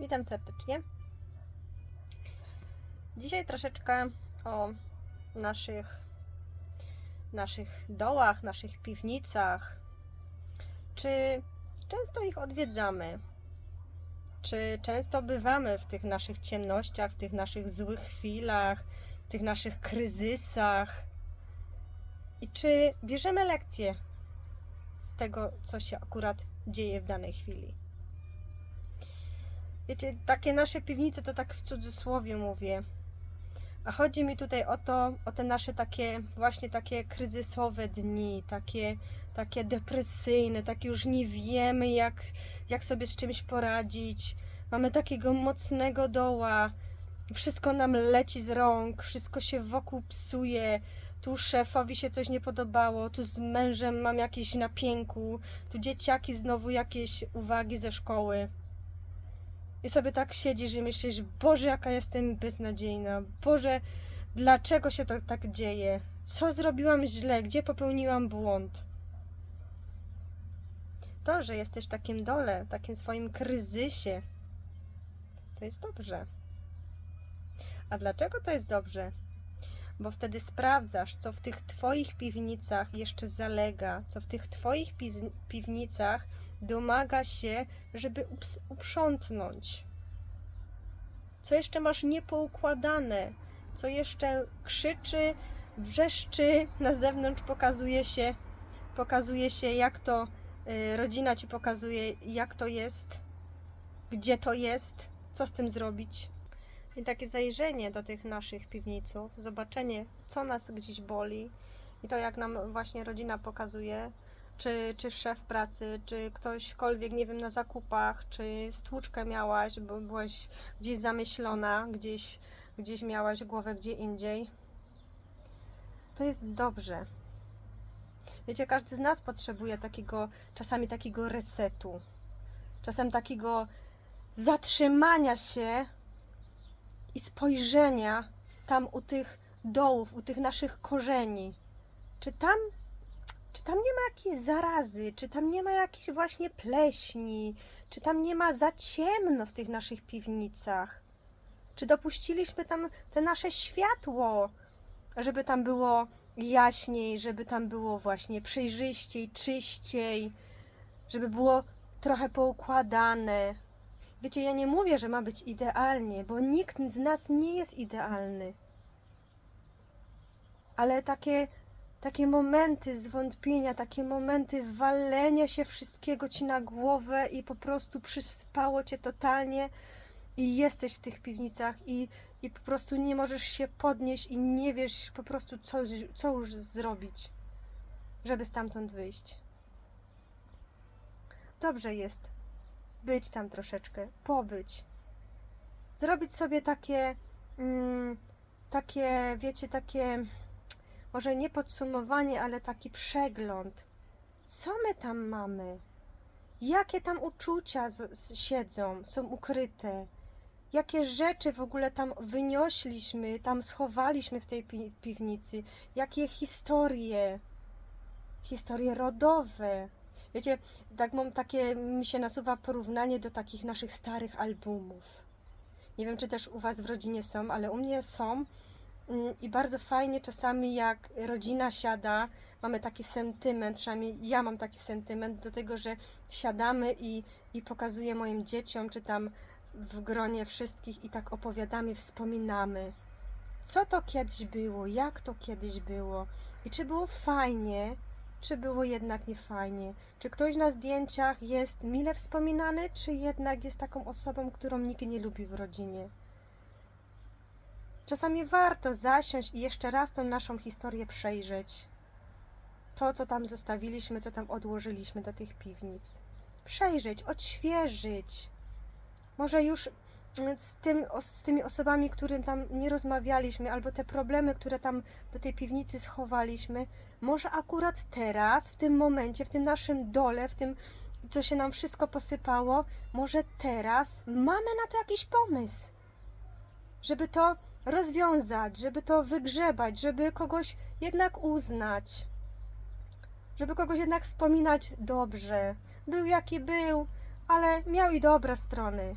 Witam serdecznie. Dzisiaj troszeczkę o naszych, naszych dołach, naszych piwnicach. Czy często ich odwiedzamy? Czy często bywamy w tych naszych ciemnościach, w tych naszych złych chwilach, w tych naszych kryzysach? I czy bierzemy lekcje z tego, co się akurat dzieje w danej chwili? Wiecie, takie nasze piwnice to tak w cudzysłowie mówię. A chodzi mi tutaj o to, o te nasze takie, właśnie takie kryzysowe dni, takie, takie depresyjne, takie już nie wiemy, jak, jak sobie z czymś poradzić. Mamy takiego mocnego doła, wszystko nam leci z rąk, wszystko się wokół psuje. Tu szefowi się coś nie podobało, tu z mężem mam jakieś napięku, tu dzieciaki znowu jakieś uwagi ze szkoły. I sobie tak siedzisz i myślisz, Boże, jaka jestem beznadziejna. Boże, dlaczego się to tak dzieje? Co zrobiłam źle? Gdzie popełniłam błąd? To, że jesteś w takim dole, w takim swoim kryzysie, to jest dobrze. A dlaczego to jest dobrze? Bo wtedy sprawdzasz, co w tych Twoich piwnicach jeszcze zalega, co w tych Twoich piwnicach domaga się, żeby ups- uprzątnąć. Co jeszcze masz niepoukładane, co jeszcze krzyczy, wrzeszczy, na zewnątrz pokazuje się, pokazuje się jak to, y, rodzina ci pokazuje, jak to jest, gdzie to jest, co z tym zrobić. I takie zajrzenie do tych naszych piwniców, zobaczenie, co nas gdzieś boli i to, jak nam właśnie rodzina pokazuje, czy, czy szef pracy, czy ktośkolwiek, nie wiem, na zakupach, czy stłuczkę miałaś, bo byłaś gdzieś zamyślona, gdzieś, gdzieś miałaś głowę gdzie indziej. To jest dobrze. Wiecie, każdy z nas potrzebuje takiego, czasami takiego resetu, czasem takiego zatrzymania się i spojrzenia tam u tych dołów, u tych naszych korzeni. Czy tam, czy tam nie ma jakiejś zarazy, czy tam nie ma jakiejś właśnie pleśni, czy tam nie ma za ciemno w tych naszych piwnicach? Czy dopuściliśmy tam te nasze światło, żeby tam było jaśniej, żeby tam było właśnie przejrzyściej, czyściej, żeby było trochę poukładane, Wiecie, ja nie mówię, że ma być idealnie, bo nikt z nas nie jest idealny. Ale takie, takie momenty zwątpienia, takie momenty walenia się wszystkiego ci na głowę i po prostu przyspało cię totalnie i jesteś w tych piwnicach i, i po prostu nie możesz się podnieść i nie wiesz po prostu co, co już zrobić, żeby stamtąd wyjść. Dobrze jest być tam troszeczkę, pobyć. Zrobić sobie takie, mm, takie, wiecie, takie, może nie podsumowanie, ale taki przegląd. Co my tam mamy? Jakie tam uczucia z, z, siedzą, są ukryte? Jakie rzeczy w ogóle tam wyniośliśmy, tam schowaliśmy w tej pi piwnicy? Jakie historie? Historie rodowe Wiecie, tak mam takie, mi się nasuwa porównanie do takich naszych starych albumów. Nie wiem, czy też u Was w rodzinie są, ale u mnie są. Mm, I bardzo fajnie czasami, jak rodzina siada, mamy taki sentyment, przynajmniej ja mam taki sentyment do tego, że siadamy i, i pokazuję moim dzieciom, czy tam w gronie wszystkich i tak opowiadamy, wspominamy. Co to kiedyś było, jak to kiedyś było i czy było fajnie, czy było jednak niefajnie? Czy ktoś na zdjęciach jest mile wspominany, czy jednak jest taką osobą, którą nikt nie lubi w rodzinie? Czasami warto zasiąść i jeszcze raz tą naszą historię przejrzeć. To, co tam zostawiliśmy, co tam odłożyliśmy do tych piwnic. Przejrzeć, odświeżyć. Może już z, tym, z tymi osobami, którym tam nie rozmawialiśmy, albo te problemy, które tam do tej piwnicy schowaliśmy, może akurat teraz, w tym momencie, w tym naszym dole, w tym, co się nam wszystko posypało, może teraz mamy na to jakiś pomysł, żeby to rozwiązać, żeby to wygrzebać, żeby kogoś jednak uznać, żeby kogoś jednak wspominać dobrze. Był jaki był, ale miał i dobre strony.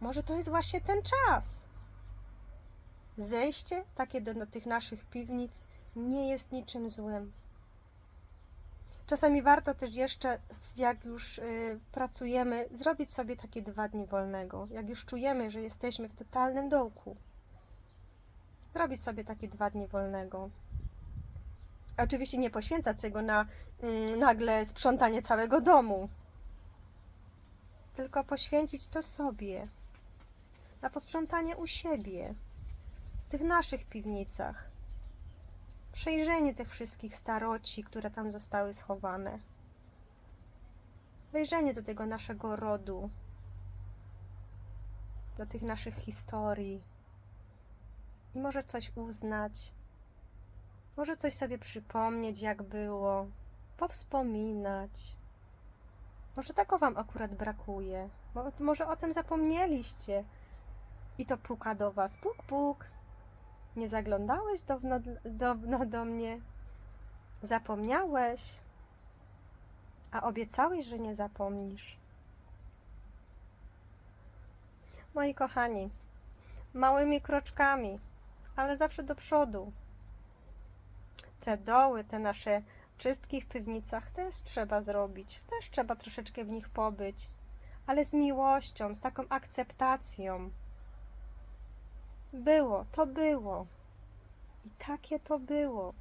Może to jest właśnie ten czas. Zejście takie do, tych naszych piwnic nie jest niczym złym. Czasami warto też jeszcze, jak już y, pracujemy, zrobić sobie takie dwa dni wolnego. Jak już czujemy, że jesteśmy w totalnym dołku, zrobić sobie takie dwa dni wolnego. Oczywiście nie poświęcać tego na mm, nagle sprzątanie całego domu, tylko poświęcić to sobie, na posprzątanie u siebie, w tych naszych piwnicach. Przejrzenie tych wszystkich staroci, które tam zostały schowane. Wejrzenie do tego naszego rodu, do tych naszych historii. I może coś uznać, może coś sobie przypomnieć, jak było, powspominać. Może tego Wam akurat brakuje, może o tym zapomnieliście. I to puka do Was. Puk, puk. Nie zaglądałeś dawno do, do mnie? Zapomniałeś? A obiecałeś, że nie zapomnisz. Moi kochani, małymi kroczkami, ale zawsze do przodu. Te doły, te nasze czystki w piwnicach też trzeba zrobić. Też trzeba troszeczkę w nich pobyć, ale z miłością, z taką akceptacją. Było, to było. I takie to było.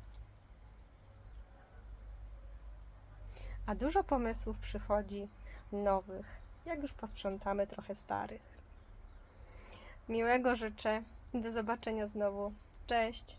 A dużo pomysłów przychodzi nowych, jak już posprzątamy trochę starych. Miłego życzę. Do zobaczenia znowu. Cześć.